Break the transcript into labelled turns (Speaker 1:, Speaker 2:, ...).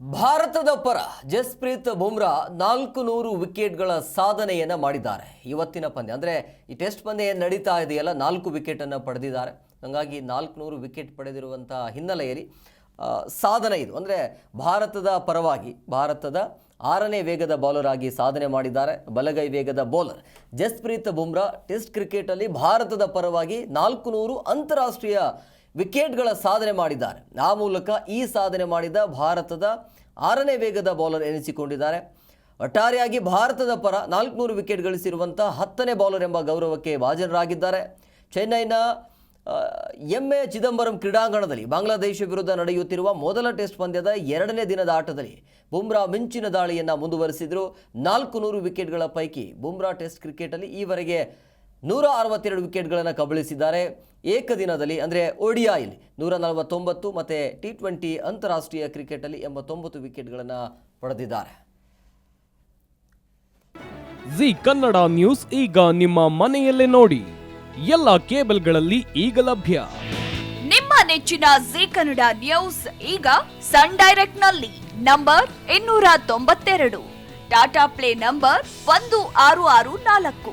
Speaker 1: ಭಾರತದ ಪರ ಜಸ್ಪ್ರೀತ್ ಬುಮ್ರಾ ನಾಲ್ಕು ನೂರು ವಿಕೆಟ್ಗಳ ಸಾಧನೆಯನ್ನು ಮಾಡಿದ್ದಾರೆ. ಇವತ್ತಿನ ಪಂದ್ಯ, ಅಂದರೆ ಈ ಟೆಸ್ಟ್ ಪಂದ್ಯ ಏನು ನಡೀತಾ ಇದೆಯಲ್ಲ, ನಾಲ್ಕು ವಿಕೆಟನ್ನು ಪಡೆದಿದ್ದಾರೆ. ಹಾಗಾಗಿ ನಾಲ್ಕುನೂರು ವಿಕೆಟ್ ಪಡೆದಿರುವಂಥ ಹಿನ್ನೆಲೆಯಲ್ಲಿ ಸಾಧನೆ ಇದು. ಅಂದರೆ ಭಾರತದ ಪರವಾಗಿ, ಭಾರತದ ಆರನೇ ವೇಗದ ಬೌಲರ್ ಆಗಿ ಸಾಧನೆ ಮಾಡಿದ್ದಾರೆ, ಬಲಗೈ ವೇಗದ ಬೌಲರ್ ಜಸ್ಪ್ರೀತ್ ಬುಮ್ರಾ ಟೆಸ್ಟ್ ಕ್ರಿಕೆಟಲ್ಲಿ ಭಾರತದ ಪರವಾಗಿ ನಾಲ್ಕು ನೂರು ಅಂತಾರಾಷ್ಟ್ರೀಯ ವಿಕೆಟ್ಗಳ ಸಾಧನೆ ಮಾಡಿದ್ದಾರೆ. ಆ ಮೂಲಕ ಈ ಸಾಧನೆ ಮಾಡಿದ ಭಾರತದ ಆರನೇ ವೇಗದ ಬೌಲರ್ ಎನಿಸಿಕೊಂಡಿದ್ದಾರೆ. ಒಟ್ಟಾರೆಯಾಗಿ ಭಾರತದ ಪರ ನಾಲ್ಕುನೂರು ವಿಕೆಟ್ ಗಳಿಸಿರುವಂಥ ಹತ್ತನೇ ಬೌಲರ್ ಎಂಬ ಗೌರವಕ್ಕೆ ಭಾಜನರಾಗಿದ್ದಾರೆ. ಚೆನ್ನೈನ ಎಂ ಎ ಚಿದಂಬರಂ ಕ್ರೀಡಾಂಗಣದಲ್ಲಿ ಬಾಂಗ್ಲಾದೇಶ ವಿರುದ್ಧ ನಡೆಯುತ್ತಿರುವ ಮೊದಲ ಟೆಸ್ಟ್ ಪಂದ್ಯದ ಎರಡನೇ ದಿನದ ಆಟದಲ್ಲಿ ಬುಮ್ರಾ ಮಿಂಚಿನ ದಾಳಿಯನ್ನು ಮುಂದುವರೆಸಿದರು. ನಾಲ್ಕು ನೂರು ವಿಕೆಟ್ಗಳ ಪೈಕಿ ಬುಮ್ರಾ ಟೆಸ್ಟ್ ಕ್ರಿಕೆಟಲ್ಲಿ ಈವರೆಗೆ ನೂರ ಅರವತ್ತೆರಡು ವಿಕೆಟ್ಗಳನ್ನು ಕಬಳಿಸಿದ್ದಾರೆ. ಏಕದಿನದಲ್ಲಿ ಅಂದರೆ ಒಡಿಯಾಯಲ್ಲಿ ನೂರ ನಲವತ್ತೊಂಬತ್ತು ಮತ್ತು ಟಿ ಟ್ವೆಂಟಿ ಅಂತಾರಾಷ್ಟ್ರೀಯ ಕ್ರಿಕೆಟಲ್ಲಿ ಎಂಬತ್ತೊಂಬತ್ತು ವಿಕೆಟ್ಗಳನ್ನು ಪಡೆದಿದ್ದಾರೆ.
Speaker 2: ಜಿ ಕನ್ನಡ ನ್ಯೂಸ್ ಈಗ ನಿಮ್ಮ ಮನೆಯಲ್ಲೇ ನೋಡಿ. ಎಲ್ಲ ಕೇಬಲ್ಗಳಲ್ಲಿ ಈಗ ಲಭ್ಯ.
Speaker 3: ನಿಮ್ಮ ನೆಚ್ಚಿನ ಜಿ ಕನ್ನಡ ನ್ಯೂಸ್ ಈಗ ಸನ್ ಡೈರೆಕ್ಟ್ನಲ್ಲಿ ನಂಬರ್ ಇನ್ನೂರ ತೊಂಬತ್ತೆರಡು ಟಾಟಾ ಪ್ಲೇ ನಂಬರ್ ಒಂದು ಆರು ಆರು ನಾಲ್ಕು.